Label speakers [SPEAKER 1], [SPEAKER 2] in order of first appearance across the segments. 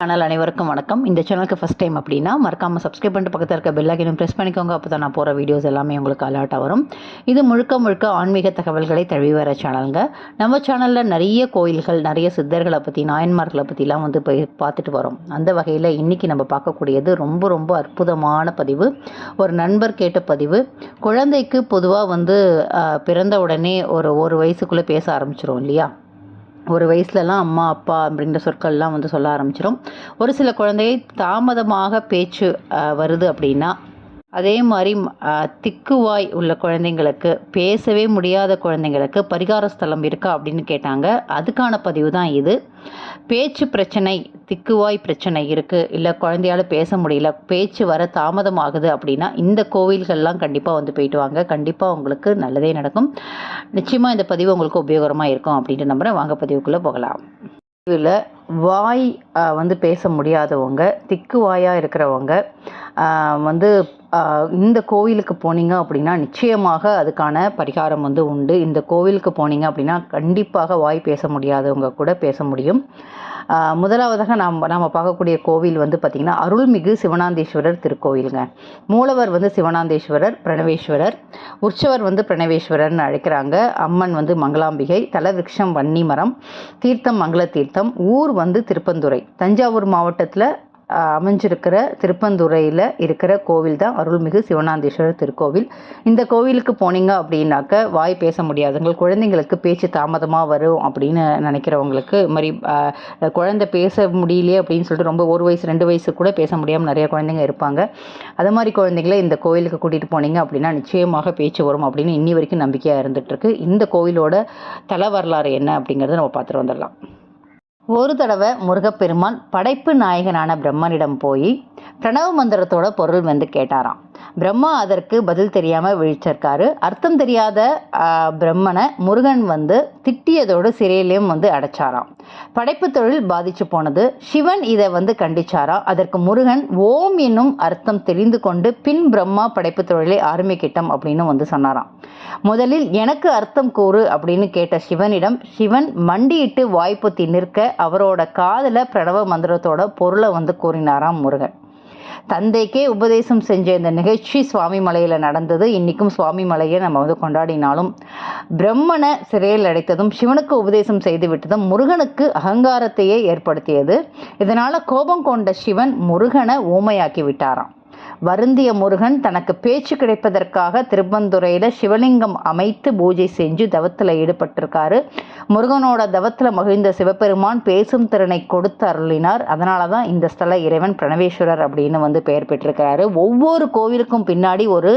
[SPEAKER 1] Channel அனைவருக்கும் வணக்கம். இந்த சேனலுக்கு ஃபஸ்ட் டைம் அப்படின்னா மறக்காமல் சப்ஸ்கிரைப் பண்ணிட்டு பக்கத்தில் இருக்க பெல் ப்ரெஸ் பண்ணிக்கோங்க. அப்போ தான் நான் போகிற வீடியோஸ் எல்லாமே உங்களுக்கு அலர்ட்டாக வரும். இது முழுக்க முழுக்க ஆன்மீக தகவல்களை தழுவி வர சேனலுங்க நம்ம சேனலில் நிறைய கோயில்கள் நிறைய சித்தர்களை பற்றி நாயன்மார்களை பற்றிலாம் வந்து போய் பார்த்துட்டு வரோம். அந்த வகையில் இன்றைக்கி நம்ம பார்க்கக்கூடியது ரொம்ப ரொம்ப அற்புதமான பதிவு. ஒரு நண்பர் கேட்ட பதிவு. குழந்தைக்கு பொதுவாக வந்து பிறந்த உடனே ஒரு ஒரு வயசுக்குள்ளே பேச ஆரம்பிச்சிரும் இல்லையா? ஒரு வயசுலலாம் அம்மா அப்பா அப்படின்ற சொற்கள்லாம் வந்து சொல்ல ஆரம்பிச்சிடும் ஒரு சில குழந்தையை தாமதமாக பேச்சு வருது அப்படின்னா அதே மாதிரி திக்குவாய் உள்ள குழந்தைங்களுக்கு பேசவே முடியாத குழந்தைங்களுக்கு பரிகார ஸ்தலம் இருக்கா அப்படின்னு கேட்டாங்க. அதுக்கான பதிவு தான் இது. பேச்சு பிரச்சனை திக்குவாய் பிரச்சனை இருக்குது இல்லை குழந்தையால் பேச முடியல பேச்சு வர தாமதமாகுது அப்படின்னா இந்த கோவில்கள்லாம் கண்டிப்பாக வந்து போயிட்டு வாங்க. கண்டிப்பாக உங்களுக்கு நல்லதே நடக்கும். நிச்சயமாக இந்த பதிவு உங்களுக்கு உபயோகரமாக இருக்கும் அப்படின்ட்டு நம்புகிறேன் வாங்க பதிவுக்குள்ளே போகலாம். இதில் வாய் வந்து பேச முடியாதவங்க திக்கு வாயாக இருக்கிறவங்க வந்து இந்த கோவிலுக்கு போனீங்க அப்படின்னா நிச்சயமாக அதுக்கான பரிகாரம் வந்து உண்டு. இந்த கோவிலுக்கு போனீங்க அப்படின்னா கண்டிப்பாக வாய் பேச முடியாதவங்க கூட பேச முடியும். முதலாவதாக நாம் நாம் பார்க்கக்கூடிய கோவில் வந்து பார்த்திங்கன்னா அருள்மிகு சிவனாந்தேஸ்வரர் திருக்கோவிலுங்க. மூலவர் வந்து சிவனாந்தேஸ்வரர் பிரணவேஸ்வரர் உற்சவர் வந்து பிரணவேஸ்வரர்னு அழைக்கிறாங்க. அம்மன் வந்து மங்களாம்பிகை தலவிருஷம் வன்னிமரம் தீர்த்தம் மங்கள தீர்த்தம் ஊர் வந்து திருப்பந்துறை. தஞ்சாவூர் மாவட்டத்தில் அமைஞ்சிருக்கிற திருப்பந்துறையில் இருக்கிற கோவில் தான் அருள்மிகு சிவனாந்தீஸ்வரர் திருக்கோவில். இந்த கோவிலுக்கு போனீங்க அப்படின்னாக்க வாய் பேச முடியாதுங்க. குழந்தைங்களுக்கு பேச்சு தாமதமாக வரும் அப்படின்னு நினைக்கிறவங்களுக்கு இது மாதிரி குழந்தை பேச முடியலையே அப்படின்னு சொல்லிட்டு ரொம்ப ஒரு வயசு ரெண்டு வயசு கூட பேச முடியாமல் நிறைய குழந்தைங்க இருப்பாங்க. அது மாதிரி குழந்தைங்கள இந்த கோவிலுக்கு கூட்டிகிட்டு போனீங்க அப்படின்னா நிச்சயமாக பேச்சு வரும் அப்படின்னு இன்னி வரைக்கும் நம்பிக்கையாக இருந்துகிட்ருக்கு இந்த கோவிலோட தல வரலாறு என்ன அப்படிங்கிறத நம்ம பார்த்துட்டு வந்துடலாம். ஒரு தடவை முருகப்பெருமான் படைப்பு நாயகனான பிரம்மனிடம் போய் பிரணவ மந்திரத்தோட பொருள் வந்து கேட்டாராம். பிரம்மா அதற்கு பதில் தெரியாமல் விழிச்சிருக்காரு. அர்த்தம் தெரியாத பிரம்மனை முருகன் வந்து திட்டியதோடு சிறையிலையும் வந்து அடைச்சாராம். படைப்பு தொழில் பாதிச்சு போனது. சிவன் இதை வந்து கண்டிச்சாராம் அதற்கு முருகன் ஓம் என்னும் அர்த்தம் தெரிந்து கொண்டு பின் பிரம்மா படைப்பு தொழிலை ஆரம்பிக்கிட்டோம் அப்படின்னு வந்து சொன்னாராம். முதலில் எனக்கு அர்த்தம் கூறு அப்படின்னு கேட்ட சிவனிடம் சிவன் மண்டியிட்டு வாய்ப்பு நிற்க அவரோட காதில் பிரணவ மந்திரத்தோட பொருளை வந்து கூறினாராம் முருகன். தந்தைக்கே உபதேசம் செஞ்ச இந்த நிகழ்ச்சி சுவாமி மலையில் நடந்தது. இன்றைக்கும் சுவாமி மலையை நம்ம வந்து கொண்டாடினாலும் பிரம்மனை சிறையில் அடைத்ததும் சிவனுக்கு உபதேசம் செய்து விட்டதும் முருகனுக்கு அகங்காரத்தையே ஏற்படுத்தியது. இதனால் கோபம் கொண்ட சிவன் முருகனை ஊமையாக்கி விட்டாராம். வருந்திய முருகன் தனக்கு பேச்சு கிடைப்பதற்காக திருப்பந்துறையில் சிவலிங்கம் அமைத்து பூஜை செஞ்சு தவத்தில் ஈடுபட்டிருக்காரு. முருகனோட தவத்தில் மகிழ்ந்த சிவபெருமான் பேசும் திறனை கொடுத்து அருளினார். அதனால தான் இந்த ஸ்தல இறைவன் பிரணவேஸ்வரர் அப்படின்னு வந்து பெயர் பெற்றிருக்கிறாரு. ஒவ்வொரு கோவிலுக்கும் பின்னாடி ஒரு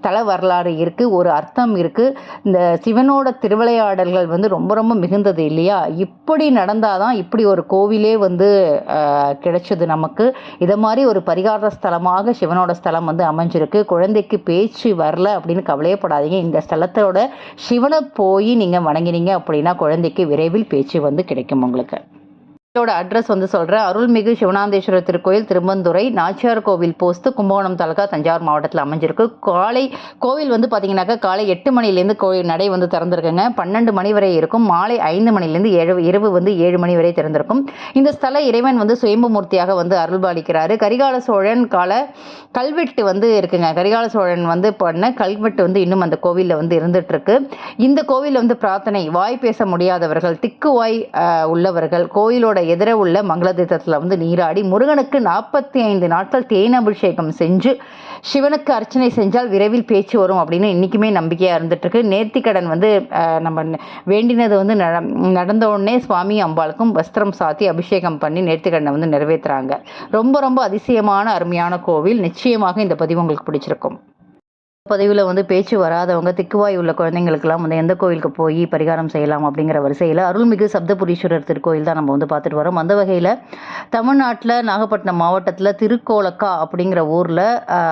[SPEAKER 1] தல வரலாறு இருக்குது ஒரு அர்த்தம் இருக்குது இந்த சிவனோட திருவிளையாடல்கள் வந்து ரொம்ப ரொம்ப மிகுந்தது இல்லையா? இப்படி நடந்தாதான் இப்படி ஒரு கோவிலே வந்து கிடைச்சது நமக்கு. இதை மாதிரி ஒரு பரிகார ஸ்தலமாக சிவனோட ஸ்தலம் வந்து அமைஞ்சிருக்கு. குழந்தைக்கு பேச்சு வரல அப்படின்னு கவலையப்படாதீங்க. இந்த ஸ்தலத்தோட சிவனை போய் நீங்கள் வணங்கினீங்க அப்படின்னா குழந்தைக்கு விரைவில் பேச்சு வந்து கிடைக்கும் உங்களுக்கு. இதோட அட்ரஸ் வந்து சொல்கிறேன் அருள்மிகு சிவனாந்தேஸ்வரர் திருக்கோயில் திரும்பந்துறை நாச்சியார் கோவில் போஸ்து கும்பகோணம் தாலுகா தஞ்சாவூர் மாவட்டத்தில் அமைஞ்சிருக்கு. காலை கோவில் வந்து பார்த்தீங்கன்னாக்கா காலை எட்டு மணிலேருந்து கோயில் நடை வந்து திறந்திருக்குங்க. பன்னெண்டு மணி வரை இருக்கும். மாலை ஐந்து மணிலேருந்து ஏழு இரவு வந்து ஏழு மணி வரை திறந்திருக்கும். இந்த ஸ்தல இறைவன் வந்து சுயம்புமூர்த்தியாக வந்து அருள்பாலிக்கிறாரு. கரிகால சோழன் கால கல்வெட்டு வந்து இருக்குங்க. கரிகால சோழன் வந்து பண்ண கல்வெட்டு வந்து இன்னும் அந்த கோவிலில் வந்து இருந்துகிட்ருக்கு இந்த கோவிலில் வந்து பிரார்த்தனை வாய் பேச முடியாதவர்கள் திக்கு வாய் உள்ளவர்கள் கோயிலோட எதிர உள்ள மங்கள தீர்த்தத்தில் வந்து நீராடி முருகனுக்கு நாற்பத்தி ஐந்து நாட்கள் தேன் அபிஷேகம் செஞ்சு சிவனுக்கு அர்ச்சனை செஞ்சால் விரைவில் பேச்சு வரும் அப்படின்னு இன்றைக்குமே நம்பிக்கையாக இருந்துட்டுருக்கு. நேர்த்திக்கடன் வந்து நம்ம வேண்டினது வந்து நட- நடந்த உடனே சுவாமி அம்பாளுக்கும் வஸ்திரம் சாத்தி அபிஷேகம் பண்ணி நேர்த்திக்கடனை வந்து நிறைவேற்றுறாங்க ரொம்ப ரொம்ப அதிசயமான அருமையான கோவில். நிச்சயமாக இந்த பதிவு உங்களுக்கு பிடிச்சிருக்கும். பதிவில் வந்து பேச்சு வராதவங்க திக்குவாய் உள்ள குழந்தைங்களுக்கெல்லாம் வந்து எந்த கோயிலுக்கு போய் பரிகாரம் செய்யலாம் அப்படிங்கிற வரிசையில் அருள்மிகு சப்தபுரீஸ்வரர் திருக்கோயில் தான் நம்ம வந்து பார்த்துட்டு வரோம். அந்த வகையில் தமிழ்நாட்டில் நாகப்பட்டினம் மாவட்டத்தில் திருக்கோலக்கா அப்படிங்கிற ஊரில்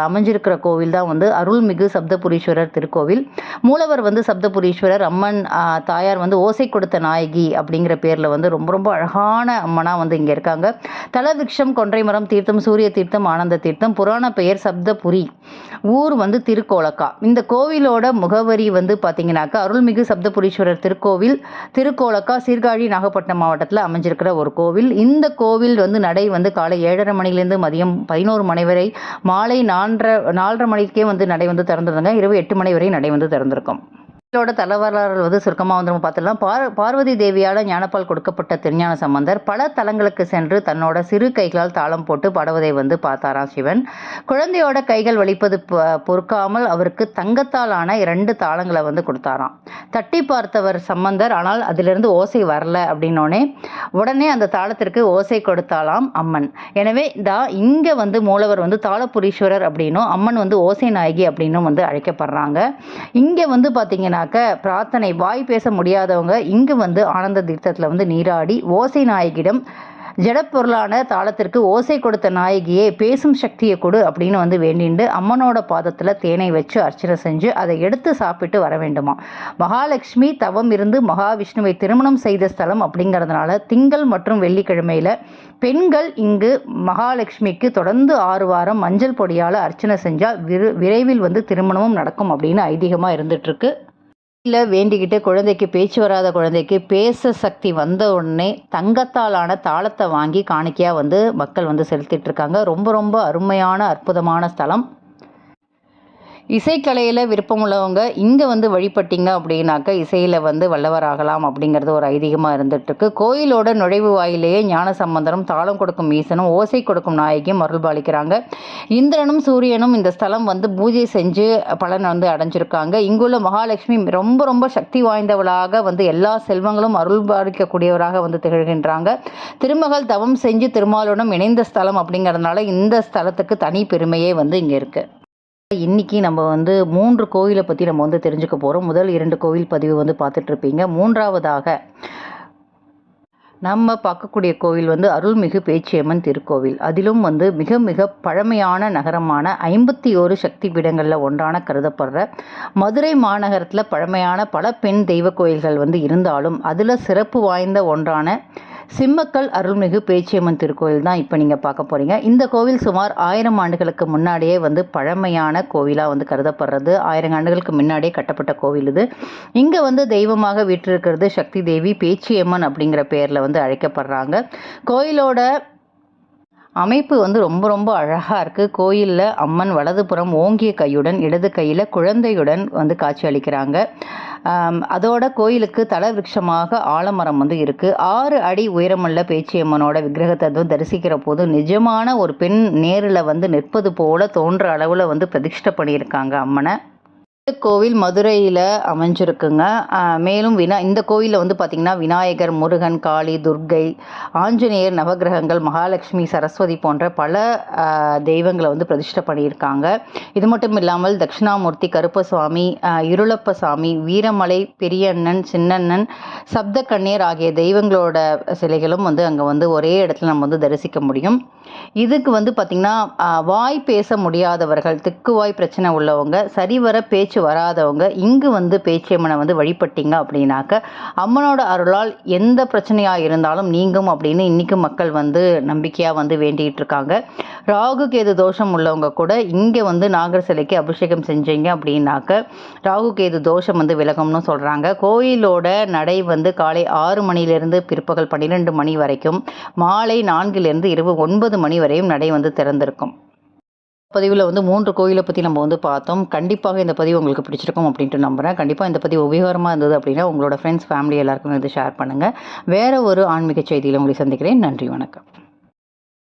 [SPEAKER 1] அமைஞ்சிருக்கிற கோவில் தான் வந்து அருள்மிகு சப்தபுரீஸ்வரர் திருக்கோவில். மூலவர் வந்து சப்தபுரீஸ்வரர் அம்மன் தாயார் வந்து ஓசை கொடுத்த நாயகி அப்படிங்கிற பேரில் வந்து ரொம்ப ரொம்ப அழகான அம்மனாக வந்து இங்கே இருக்காங்க. தலவிருஷம் கொன்றை மரம் தீர்த்தம் சூரிய தீர்த்தம் ஆனந்த தீர்த்தம் புராண பெயர் சப்தபுரி. ஊர் வந்து திருக்கோலம் திருக்கோலக்கா இந்த கோவிலோட முகவரி வந்து பார்த்தீங்கன்னாக்கா அருள்மிகு சப்தபுரீஸ்வரர் திருக்கோவில் திருக்கோலக்கா சீர்காழி நாகப்பட்டினம் மாவட்டத்தில் அமைஞ்சிருக்கிற ஒரு கோவில். இந்த கோவில் வந்து நடை வந்து காலை ஏழரை மணிலேருந்து மதியம் பதினோரு மணி வரை மாலை நாலரை நாலரை மணிக்கே வந்து நடை வந்து திறந்துருந்தாங்க. இரவு எட்டு மணி வரை நடை வந்து திறந்திருக்கும். இதோட தலைவரலாறு வந்து சுருக்கமாக வந்து நம்ம பார்த்துடலாம். பார் பார்வதி தேவியால் ஞானப்பால் கொடுக்கப்பட்ட திருஞான சம்பந்தர் பல தலங்களுக்கு சென்று தன்னோட சிறு கைகளால் தாளம் போட்டு பாடுவதை வந்து பார்த்தாராம் சிவன். குழந்தையோட கைகள் வலிப்பது பொறுக்காமல் அவருக்கு தங்கத்தால் ஆன இரண்டு தாளங்களை வந்து கொடுத்தாராம். தட்டி பார்த்தவர் சம்பந்தர் ஆனால் அதிலிருந்து ஓசை வரல அப்படின்னோடனே உடனே அந்த தாளத்திற்கு ஓசை கொடுத்தாலாம் அம்மன். எனவே தா இங்கே வந்து மூலவர் வந்து தாளபுரீஸ்வரர் அப்படின்னும் அம்மன் வந்து ஓசை நாயகி அப்படின்னும் வந்து அழைக்கப்படுறாங்க. இங்கே வந்து பார்த்தீங்கன்னா பார்த்தீங்கன்னாக்க பிரார்த்தனை வாய் பேச முடியாதவங்க இங்கு வந்து ஆனந்த தீர்த்தத்தில் வந்து நீராடி ஓசை நாயகியிடம் ஜடப்பொருளான தாளத்திற்கு ஓசை கொடுத்த நாயகியே பேசும் சக்தியை கொடு அப்படின்னு வந்து வேண்டிண்டு அம்மனோட பாதத்தில் தேனை வச்சு அர்ச்சனை செஞ்சு அதை எடுத்து சாப்பிட்டு வர வேண்டுமா? மகாலட்சுமி தவம் இருந்து மகாவிஷ்ணுவை திருமணம் செய்த ஸ்தலம் அப்படிங்கிறதுனால திங்கள் மற்றும் வெள்ளிக்கிழமையில் பெண்கள் இங்கு மகாலட்சுமிக்கு தொடர்ந்து ஆறு வாரம் மஞ்சள் பொடியால் அர்ச்சனை செஞ்சால் விரு விரைவில் வந்து திருமணமும் நடக்கும் அப்படின்னு ஐதீகமாக இருந்துகிட்ருக்கு இல்லை வேண்டிக்கிட்டு குழந்தைக்கு பேச்சு வராத குழந்தைக்கு பேச சக்தி வந்த உடனே தங்கத்தாலான தாளத்தை வாங்கி காணிக்கையாக வந்து மக்கள் வந்து செலுத்திட்டு இருக்காங்க. ரொம்ப ரொம்ப அருமையான அற்புதமான ஸ்தலம். இசைக்கலையில் விருப்பம் உள்ளவங்க இங்கே வந்து வழிபட்டீங்க அப்படின்னாக்க இசையில் வந்து வல்லவராகலாம் அப்படிங்கிறது ஒரு ஐதீகமாக இருந்துகிட்ருக்கு கோயிலோட நுழைவு வாயிலேயே ஞான சம்பந்தரும் தாளம் கொடுக்கும் ஈசனும் ஓசை கொடுக்கும் நாயகியும் அருள்பாலிக்கிறாங்க. இந்திரனும் சூரியனும் இந்த ஸ்தலம் வந்து பூஜை செஞ்சு பலன் வந்து அடைஞ்சிருக்காங்க. இங்குள்ள மகாலட்சுமி ரொம்ப ரொம்ப சக்தி வாய்ந்தவளாக வந்து எல்லா செல்வங்களும் அருள்பாலிக்கக்கூடியவராக வந்து திகழ்கின்றாங்க. திருமகள் தவம் செஞ்சு திருமாலுடன் இணைந்த ஸ்தலம் அப்படிங்கிறதுனால இந்த ஸ்தலத்துக்கு தனி பெருமையே வந்து இங்கே இருக்குது இன்னைக்கு நம்ம வந்து மூன்று கோயிலை பற்றி நம்ம வந்து தெரிஞ்சுக்க போகிறோம் முதல் இரண்டு கோவில் பதிவு வந்து பார்த்துட்ருப்பீங்க மூன்றாவதாக நம்ம பார்க்கக்கூடிய கோவில் வந்து அருள்மிகு பேச்சியம்மன் திருக்கோவில். அதிலும் வந்து மிக மிக பழமையான நகரமான ஐம்பத்தி ஓரு சக்தி பீடங்களில் ஒன்றான கருதப்படுற மதுரை மாநகரத்தில் பழமையான பல பெண் தெய்வ கோயில்கள் வந்து இருந்தாலும் அதில் சிறப்பு வாய்ந்த ஒன்றான சிம்மக்கல் அருள்மிகு பேச்சியம்மன் திருக்கோயில் தான் இப்போ நீங்கள் பார்க்க போகிறீங்க இந்த கோவில் சுமார் ஆயிரம் ஆண்டுகளுக்கு முன்னாடியே வந்து பழமையான கோவிலாக வந்து கருதப்படுறது. ஆயிரம் ஆண்டுகளுக்கு முன்னாடியே கட்டப்பட்ட கோவில் இது. இங்கே வந்து தெய்வமாக வீற்றிருக்கிறது சக்தி தேவி பேச்சியம்மன் அப்படிங்கிற பேரில் வந்து அழைக்கப்படுறாங்க. கோயிலோட அமைப்பு வந்து ரொம்ப ரொம்ப அழகாக இருக்குது கோயிலில் அம்மன் வலதுபுறம் ஓங்கிய கையுடன் இடது கையில் குழந்தையுடன் வந்து காட்சி அளிக்கிறாங்க. அதோட கோயிலுக்கு தல விருட்சமாக ஆலமரம் வந்து இருக்குது ஆறு அடி உயரமுள்ள பேச்சியம்மனோட விக்கிரகத்தை வந்து தரிசிக்கிற போது நிஜமான ஒரு பெண் நேரில் வந்து நிற்பது போல தோன்ற அளவில் வந்து பிரதிஷ்டை பண்ணியிருக்காங்க அம்மனை. கோவில் மதுரையில் அமைஞ்சிருக்குங்க. மேலும் வினா இந்த கோவிலில் வந்து பார்த்திங்கன்னா விநாயகர் முருகன் காளி துர்க்கை ஆஞ்சநேயர் நவக்கிரகங்கள் மகாலட்சுமி சரஸ்வதி போன்ற பல தெய்வங்களை வந்து பிரதிஷ்டை பண்ணியிருக்காங்க. இது மட்டும் இல்லாமல் தட்சிணாமூர்த்தி கருப்பசுவாமி இருளப்பசாமி இருளப்ப சாமி வீரமலை பெரியண்ணன் சின்னண்ணன் சப்த கண்ணீர் ஆகிய தெய்வங்களோட சிலைகளும் வந்து அங்கே வந்து ஒரே இடத்துல நம்ம வந்து தரிசிக்க முடியும். இதுக்கு வந்து பார்த்திங்கன்னா வாய் பேச முடியாதவர்கள் திக்குவாய் பிரச்சனை உள்ளவங்க சரிவர பேச்சு வராதவங்க இங்கு வந்து பேச்சியம்மனை வந்து வழிபட்டீங்க அப்படின்னாக்க அம்மனோட அருளால் எந்த பிரச்சனையாக இருந்தாலும் நீங்கும் அப்படின்னு இன்றைக்கும் மக்கள் வந்து நம்பிக்கையாக வந்து வேண்டிகிட்டு இருக்காங்க. ராகு கேது தோஷம் உள்ளவங்க கூட இங்கே வந்து நாகர் சிலைக்கு அபிஷேகம் செஞ்சீங்க அப்படின்னாக்க ராகு கேது தோஷம் வந்து விலகும்னு சொல்கிறாங்க கோயிலோட நடை வந்து காலை ஆறு மணிலேருந்து பிற்பகல் பன்னிரெண்டு மணி வரைக்கும் மாலை நான்கிலிருந்து இரவு ஒன்பது மணி வரையும் நடை வந்து திறந்திருக்கும். பதிவில் வந்து மூன்று கோயிலை பற்றி நம்ம வந்து பார்த்தோம். கண்டிப்பாக இந்த பதிவு உங்களுக்கு பிடிச்சிருக்கும் அப்படின்ட்டு நம்புகிறேன் கண்டிப்பாக இந்த பதிவு உபயோகமாக இருந்தது அப்படின்னா உங்களோட ஃப்ரெண்ட்ஸ் ஃபேமிலி எல்லாருக்குமே வந்து ஷேர் பண்ணுங்கள் வேறு ஒரு ஆன்மீக செய்தியில் உங்களை சந்திக்கிறேன். நன்றி வணக்கம்.